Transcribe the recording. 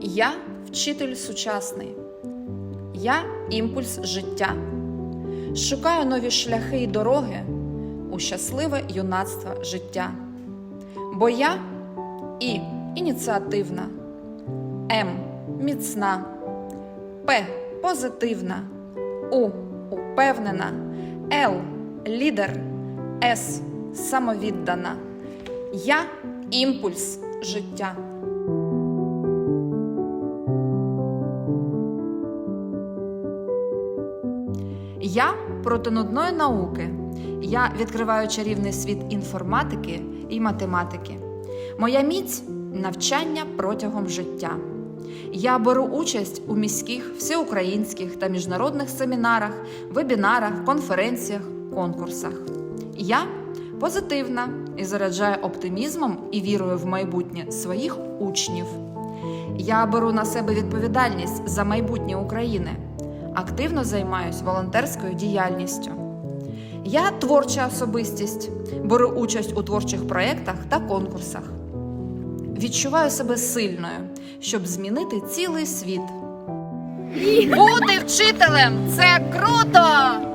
Я вчитель сучасний. Я імпульс життя. Шукаю нові шляхи й дороги у щасливе юнацтво життя. Бо я і ініціативна, М міцна, П позитивна, У упевнена, Л лідер, С самовіддана. Я імпульс життя. Я проти нудної науки. Я відкриваю чарівний світ інформатики і математики. Моя міць навчання протягом життя. Я беру участь у міських, всеукраїнських та міжнародних семінарах, вебінарах, конференціях, конкурсах. Я позитивна і заряджаю оптимізмом і вірою в майбутнє своїх учнів. Я беру на себе відповідальність за майбутнє України, активно займаюся волонтерською діяльністю. Я творча особистість, беру участь у творчих проєктах та конкурсах. Відчуваю себе сильною, щоб змінити цілий світ. Бути вчителем це круто!